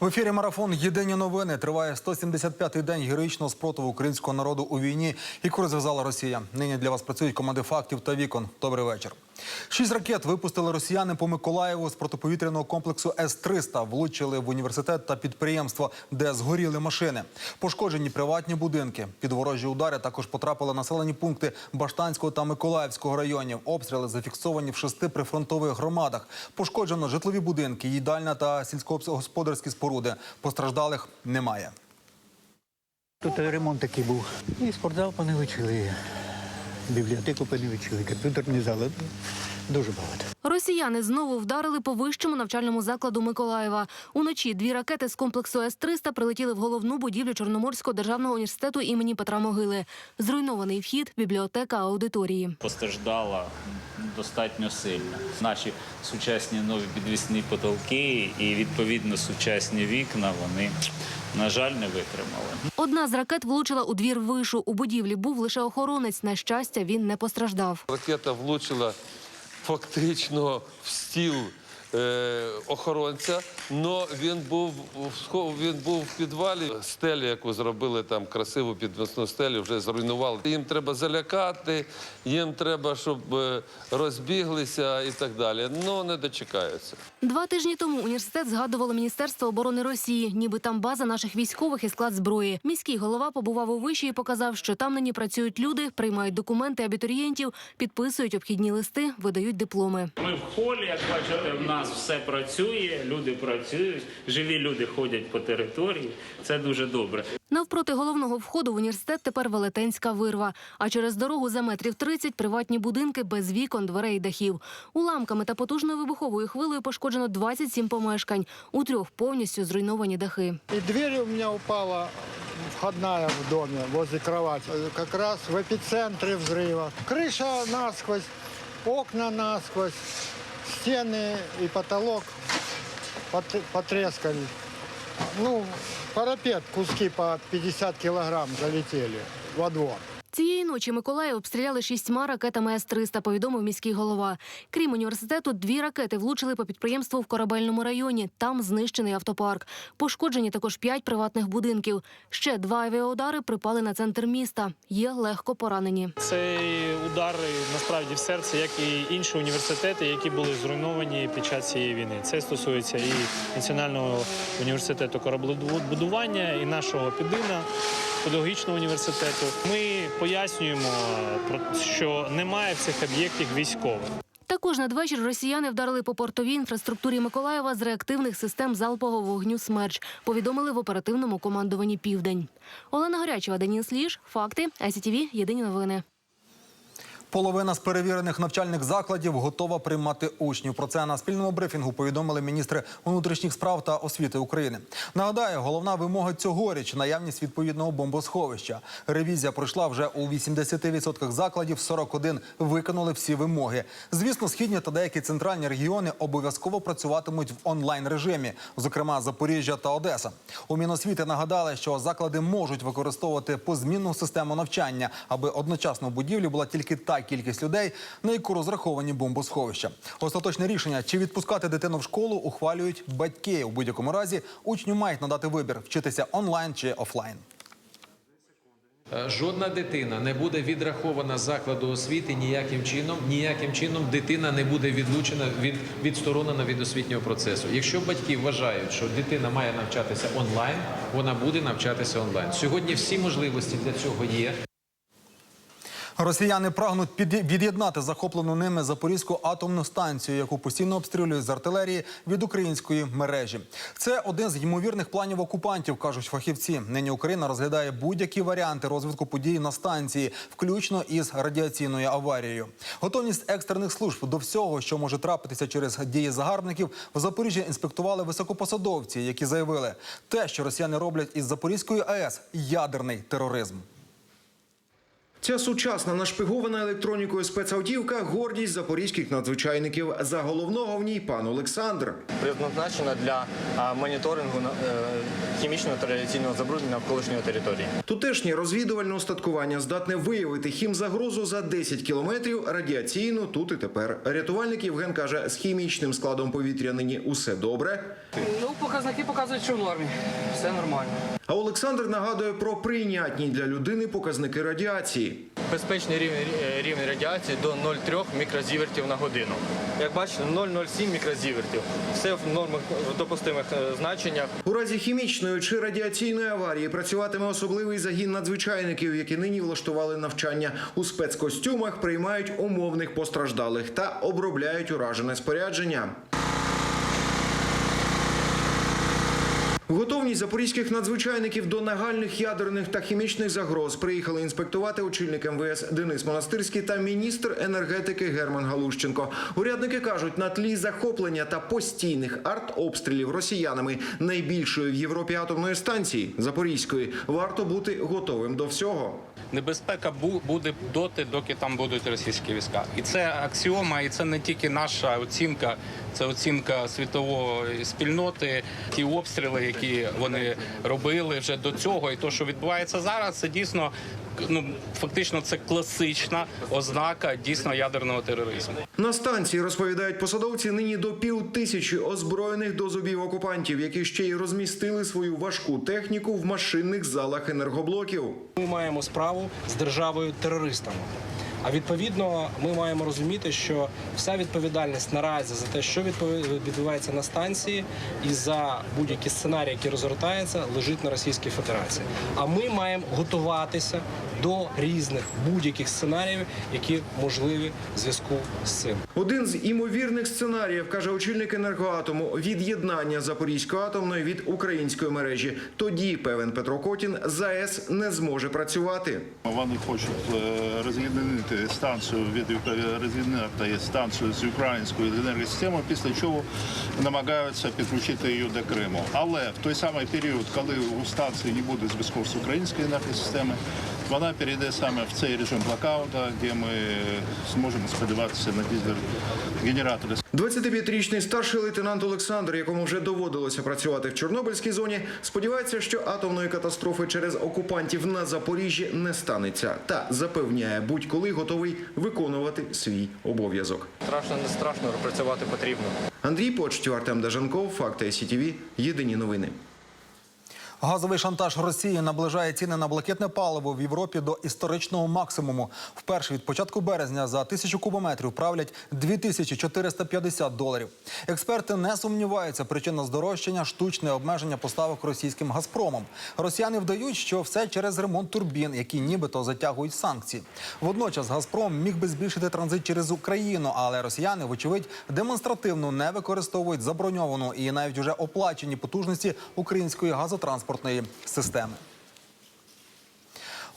В ефірі марафон Єдині новини триває 175-й день героїчного спротиву українського народу у війні, яку розв'язала Росія. Нині для вас працюють команди фактів та вікон. Добрий вечір. Шість ракет випустили росіяни по Миколаєву з протиповітряного комплексу С-300. Влучили в університет та підприємство, де згоріли машини. Пошкоджені приватні будинки. Під ворожі удари також потрапили населені пункти Баштанського та Миколаївського районів. Обстріли зафіксовані в шести прифронтових громадах. Пошкоджено житлові будинки, їдальна та сільськогосподарські споруди. Постраждалих немає. Тут ремонт такий був. І спортзал поневичили, бібліотеку поневичили, комп'ютерні зали. Дуже багато. Росіяни знову вдарили по вищому навчальному закладу Миколаєва. Уночі дві ракети з комплексу С-300 прилетіли в головну будівлю Чорноморського державного університету імені Петра Могили. Зруйнований вхід, бібліотека, аудиторії. постраждала достатньо сильно. Наші сучасні нові підвісні потолки і відповідно сучасні вікна вони, на жаль, не витримали. Одна з ракет влучила у двір вишу. У будівлі був лише охоронець. На щастя, він не постраждав. Ракета влучила фактично в стіл е, охоронця, але він був він був в підвалі. Стелю, яку зробили там красиву підвісну стелю, вже зруйнували. Їм треба залякати, їм треба, щоб е, розбіглися і так далі. Ну не дочекаються. Два тижні тому університет згадувало Міністерство оборони Росії, ніби там база наших військових і склад зброї. Міський голова побував у виші і показав, що там нині працюють люди, приймають документи абітурієнтів, підписують обхідні листи, видають дипломи. Ми в холі, як бачите, в нас все працює, люди працюють, живі люди ходять по території. Це дуже добре. Навпроти головного входу в університет тепер велетенська вирва. А через дорогу за метрів 30 приватні будинки без вікон, дверей і дахів. Уламками та потужною вибуховою хвилею пошкоджено 27 помешкань. У трьох повністю зруйновані дахи. И дверь у меня упала входная в доме возле кровати. Э, Как раз в эпицентре взрыва. Крыша насквозь, окна насквозь, стены и потолок потрескали. Ну, парапет, куски по 50 килограмм залетели во двор. Цієї ночі Миколаїв обстріляли шістьма ракетами С-300, повідомив міський голова. Крім університету, дві ракети влучили по підприємству в корабельному районі. Там знищений автопарк. Пошкоджені також п'ять приватних будинків. Ще два авіаудари припали на центр міста. Є легко поранені. Цей удар насправді в серце, як і інші університети, які були зруйновані під час цієї війни. Це стосується і Національного університету кораблебудування, і нашого підина. Педагогічного університету ми пояснюємо, що немає в цих об'єктів військових. Також надвечір росіяни вдарили по портовій інфраструктурі Миколаєва з реактивних систем залпового вогню «Смерч», повідомили в оперативному командуванні «Південь». Олена Горячева, Деніс Ліж, Факти, СІТВ, Єдині новини. Половина з перевірених навчальних закладів готова приймати учнів. Про це на спільному брифінгу повідомили міністри внутрішніх справ та освіти України. Нагадаю, головна вимога цьогоріч наявність відповідного бомбосховища. Ревізія пройшла вже у 80% закладів. 41 виконали всі вимоги. Звісно, східні та деякі центральні регіони обов'язково працюватимуть в онлайн режимі, зокрема Запоріжжя та Одеса. У Міносвіти нагадали, що заклади можуть використовувати позмінну систему навчання, аби одночасно в будівлі була тільки та кількість людей, на яку розраховані бомбосховища. Остаточне рішення, чи відпускати дитину в школу, ухвалюють батьки. У будь-якому разі учню мають надати вибір вчитися онлайн чи офлайн. Е, Жодна дитина не буде відрахована з закладу освіти ніяким чином. Ніяким чином дитина не буде відлучена від відсторонена від освітнього процесу. Якщо батьки вважають, що дитина має навчатися онлайн, вона буде навчатися онлайн. Сьогодні всі можливості для цього є. Росіяни прагнуть від'єднати захоплену ними Запорізьку атомну станцію, яку постійно обстрілюють з артилерії від української мережі. Це один з ймовірних планів окупантів, кажуть фахівці. Нині Україна розглядає будь-які варіанти розвитку подій на станції, включно із радіаційною аварією. Готовність екстрених служб до всього, що може трапитися через дії загарбників, в Запоріжжі інспектували високопосадовці, які заявили, те, що росіяни роблять із Запорізької АЕС, ядерний тероризм. Ця сучасна нашпигована електронікою спецавтівка гордість запорізьких надзвичайників. За головного в ній пан Олександр. предназначена для моніторингу е, хімічного та радіаційного забруднення навколишньої території. Тутешнє розвідувальне устаткування здатне виявити хімзагрозу за 10 кілометрів радіаційну тут і тепер. Рятувальник Євген каже, з хімічним складом повітря нині усе добре. Ну, показники показують, що в нормі. Все нормально. А Олександр нагадує про прийнятні для людини показники радіації. Безпечний рівень, е, рівень радіації до 0,3 мікрозівертів на годину. Як бачите, 0,07 мікрозівертів. Все в нормах в допустимих е, значеннях. У разі хімічної чи радіаційної аварії працюватиме особливий загін надзвичайників, які нині влаштували навчання у спецкостюмах, приймають умовних постраждалих та обробляють уражене спорядження. Готовність запорізьких надзвичайників до нагальних ядерних та хімічних загроз приїхали інспектувати очільник МВС Денис Монастирський та міністр енергетики Герман Галущенко. Урядники кажуть, на тлі захоплення та постійних артобстрілів росіянами найбільшої в Європі атомної станції Запорізької варто бути готовим до всього. Небезпека бу- буде доти, доки там будуть російські війська, і це аксіома, і це не тільки наша оцінка, це оцінка світової спільноти. Ті обстріли, які вони робили вже до цього, і то, що відбувається зараз, це дійсно ну фактично це класична ознака дійсно ядерного тероризму. На станції розповідають посадовці нині до пів тисячі озброєних до зубів окупантів, які ще й розмістили свою важку техніку в машинних залах енергоблоків. Ми маємо справу з державою терористами. А відповідно, ми маємо розуміти, що вся відповідальність наразі за те, що відбувається на станції, і за будь-які сценарії, які розгортаються, лежить на Російській Федерації. А ми маємо готуватися до різних будь-яких сценаріїв, які можливі в зв'язку з цим. Один з імовірних сценаріїв каже очільник енергоатому від'єднання Запорізької атомної від української мережі. Тоді певен Петро Котін ЗАЕС не зможе працювати. Вони хочуть е, роз'єднати станцію від роз'єднати станцію з українською енергосистемою, після чого намагаються підключити її до Криму. Але в той самий період, коли у станції не буде зв'язку з українською енергосистемою, вона перейде саме в цей режим блокаута, де ми зможемо сподіватися на дизель-генератори. 25-річний старший лейтенант Олександр, якому вже доводилося працювати в Чорнобильській зоні, сподівається, що атомної катастрофи через окупантів на Запоріжжі не станеться, та запевняє, будь-коли готовий виконувати свій обов'язок. Страшно, не страшно, працювати потрібно. Андрій Почтів, Артем Дажанков, Факти СІТВ, Єдині новини. Газовий шантаж Росії наближає ціни на блакитне паливо в Європі до історичного максимуму. Вперше від початку березня за тисячу кубометрів правлять 2450 доларів. Експерти не сумніваються, причина здорожчання штучне обмеження поставок російським Газпромом. Росіяни вдають, що все через ремонт турбін, які нібито затягують санкції. Водночас Газпром міг би збільшити транзит через Україну, але росіяни, вочевидь, демонстративно не використовують заброньовану і навіть уже оплачені потужності української газотранспортної системи.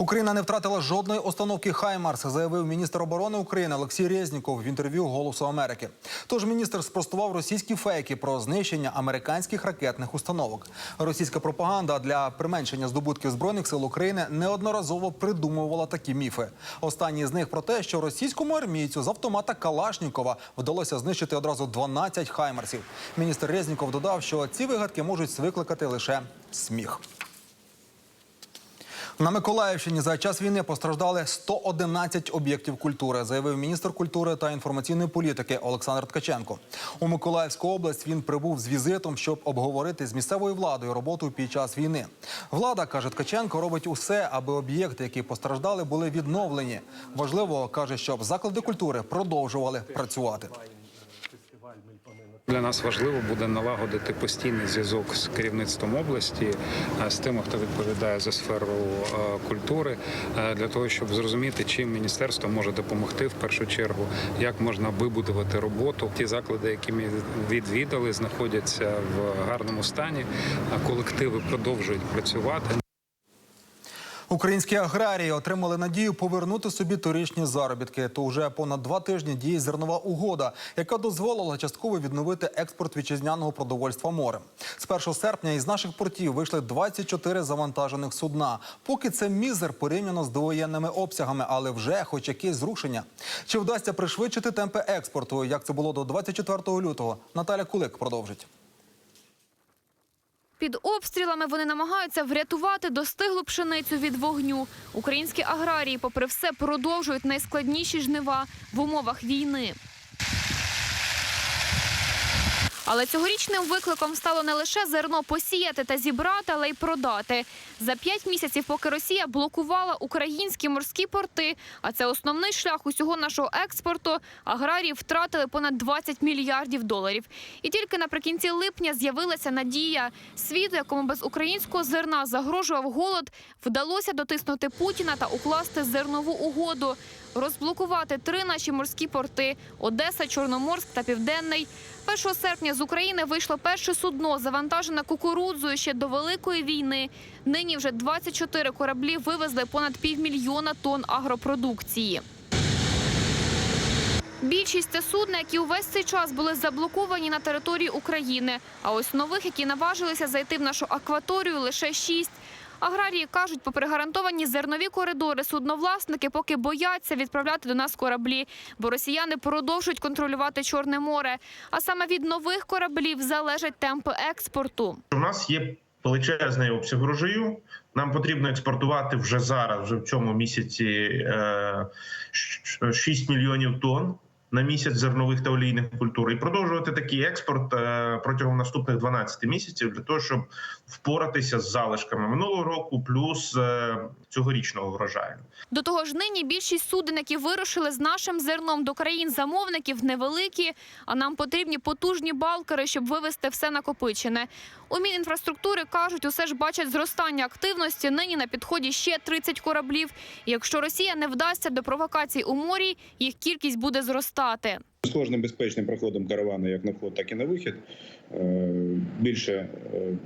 Україна не втратила жодної установки Хаймарс, заявив міністр оборони України Олексій Резніков в інтерв'ю Голосу Америки. Тож міністр спростував російські фейки про знищення американських ракетних установок. Російська пропаганда для применшення здобутків збройних сил України неодноразово придумувала такі міфи. Останній з них про те, що російському армійцю з автомата Калашнікова вдалося знищити одразу 12 хаймарсів. Міністр Резніков додав, що ці вигадки можуть викликати лише сміх. На Миколаївщині за час війни постраждали 111 об'єктів культури, заявив міністр культури та інформаційної політики Олександр Ткаченко. У Миколаївську область він прибув з візитом, щоб обговорити з місцевою владою роботу під час війни. Влада каже Ткаченко, робить усе, аби об'єкти, які постраждали, були відновлені. Важливо каже, щоб заклади культури продовжували працювати. Для нас важливо буде налагодити постійний зв'язок з керівництвом області, е, з тими, хто відповідає за сферу е, культури, е, для того, щоб зрозуміти, чим міністерство може допомогти в першу чергу, як можна вибудувати роботу. Ті заклади, які ми відвідали, знаходяться в гарному стані. Колективи продовжують працювати. Українські аграрії отримали надію повернути собі торічні заробітки. То вже понад два тижні діє зернова угода, яка дозволила частково відновити експорт вітчизняного продовольства морем. З 1 серпня із наших портів вийшли 24 завантажених судна. Поки це мізер порівняно з довоєнними обсягами, але вже хоч якесь зрушення. Чи вдасться пришвидшити темпи експорту, як це було до 24 лютого? Наталя Кулик продовжить. Під обстрілами вони намагаються врятувати достиглу пшеницю від вогню. Українські аграрії, попри все, продовжують найскладніші жнива в умовах війни. Але цьогорічним викликом стало не лише зерно посіяти та зібрати, але й продати. За п'ять місяців, поки Росія блокувала українські морські порти, а це основний шлях усього нашого експорту, аграрії втратили понад 20 мільярдів доларів. І тільки наприкінці липня з'явилася надія. Світу, якому без українського зерна загрожував голод, вдалося дотиснути Путіна та укласти зернову угоду, розблокувати три наші морські порти Одеса, Чорноморськ та Південний. 1 серпня з України вийшло перше судно, завантажене кукурудзою ще до Великої війни. Нині вже 24 кораблі вивезли понад півмільйона тонн агропродукції. Більшість це судна, які увесь цей час були заблоковані на території України. А ось нових, які наважилися зайти в нашу акваторію, лише шість. Аграрії кажуть, попри гарантовані зернові коридори, судновласники поки бояться відправляти до нас кораблі, бо росіяни продовжують контролювати Чорне море. А саме від нових кораблів залежать темпи експорту. У нас є величезний обсяг врожаю. Нам потрібно експортувати вже зараз, вже в цьому місяці е, 6 мільйонів тонн на місяць зернових та олійних культур і продовжувати такий експорт е, протягом наступних 12 місяців для того, щоб впоратися з залишками минулого року, плюс е, цьогорічного врожаю. До того ж, нині більшість суден, які вирушили з нашим зерном до країн-замовників, невеликі, а нам потрібні потужні балкери, щоб вивезти все накопичене. У Мінінфраструктури кажуть, усе ж бачать зростання активності. Нині на підході ще 30 кораблів. І якщо Росія не вдасться до провокацій у морі, їх кількість буде зростати. З кожним безпечним проходом каравану, як на вход, так і на вихід, е, більше е,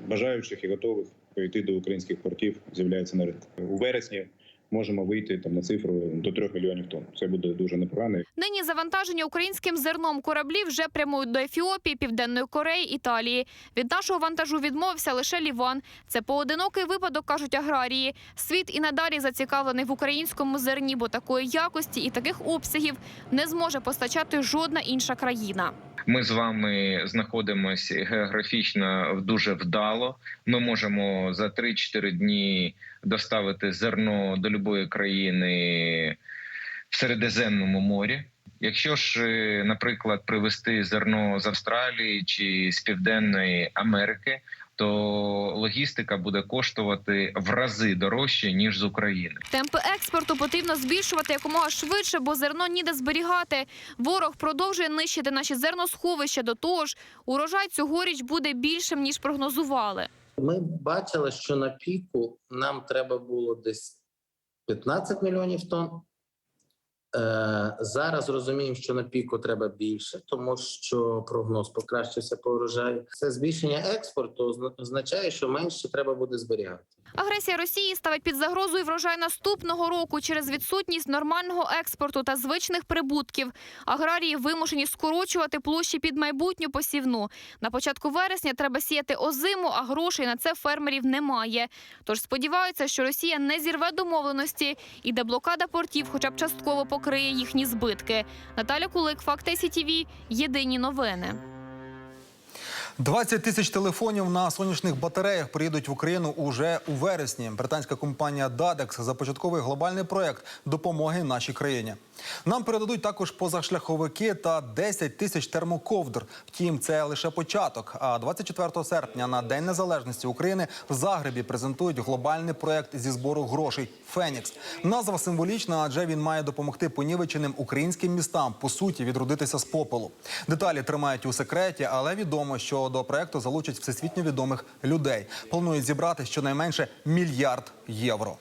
бажаючих і готових прийти до українських портів з'являється на ринку. У вересні можемо вийти там на цифру до 3 мільйонів тонн. Це буде дуже непогано. Нині завантаження українським зерном кораблі вже прямують до Ефіопії, Південної Кореї, Італії. Від нашого вантажу відмовився лише Ліван. Це поодинокий випадок, кажуть аграрії. Світ і надалі зацікавлений в українському зерні, бо такої якості і таких обсягів не зможе постачати жодна інша країна. Ми з вами знаходимося географічно дуже вдало. Ми можемо за 3-4 дні доставити зерно до будь-якої країни в Середземному морі. Якщо ж, е, наприклад, привезти зерно з Австралії чи з Південної Америки, то логістика буде коштувати в рази дорожче ніж з України. Темпи експорту потрібно збільшувати якомога швидше, бо зерно ніде зберігати. Ворог продовжує нищити наші зерносховища. До того ж, урожай цьогоріч буде більшим ніж прогнозували. Ми бачили, що на піку нам треба було десь 15 мільйонів тонн. Е, зараз розуміємо, що на піку треба більше, тому що прогноз покращився по врожаю. Це збільшення експорту озна- означає, що менше треба буде зберігати. Агресія Росії ставить під загрозу і врожай наступного року через відсутність нормального експорту та звичних прибутків. Аграрії вимушені скорочувати площі під майбутню посівну. На початку вересня треба сіяти озиму, а грошей на це фермерів немає. Тож сподіваються, що Росія не зірве домовленості і деблокада портів, хоча б частково покриє їхні збитки. Наталя Кулик, Факти СІТІВІ, Єдині новини. 20 тисяч телефонів на сонячних батареях приїдуть в Україну уже у вересні. Британська компанія Dadex започатковує глобальний проект допомоги нашій країні. Нам передадуть також позашляховики та 10 тисяч термоковдр. Втім, це лише початок. А 24 серпня на День Незалежності України в Загребі презентують глобальний проект зі збору грошей Фенікс. Назва символічна, адже він має допомогти понівеченим українським містам по суті відродитися з попелу. Деталі тримають у секреті, але відомо, що до проекту залучать всесвітньо відомих людей. Планують зібрати щонайменше мільярд євро.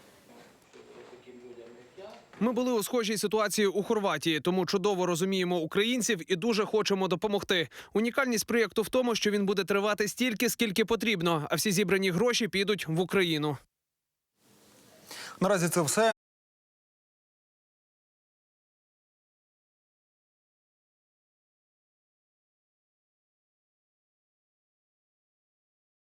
Ми були у схожій ситуації у Хорватії, тому чудово розуміємо українців і дуже хочемо допомогти. Унікальність проєкту в тому, що він буде тривати стільки, скільки потрібно, а всі зібрані гроші підуть в Україну. Наразі це все.